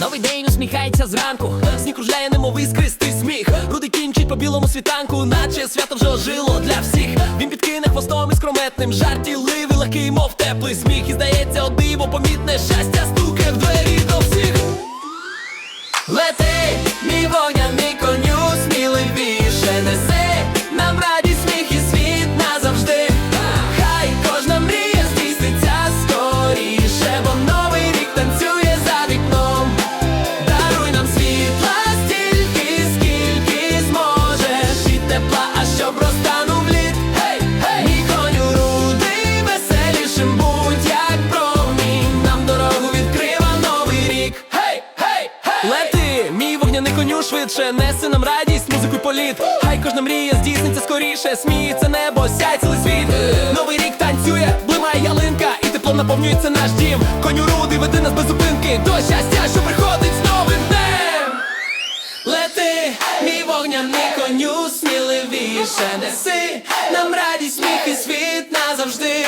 Новий день усміхається зранку, сніг кружляє, немов іскристий сміх. Рудий кінчить по білому світанку, наче свято вже ожило для всіх. Він підкине хвостом із крометним жартівливий, легкий, мов теплий сміх. І здається, диво помітне щастя стуке Лети, мій вогняний коню швидше, неси нам радість, музику політ. Хай кожна мрія здійсниться скоріше, сміється небо, сяй цілий світ. Новий рік танцює, блимає ялинка, і теплом наповнюється наш дім. Коню рудий, веди нас без зупинки до щастя, що приходить з новим днем. Лети, мій вогняний коню, сміливіше неси нам радість, сміх і світ назавжди.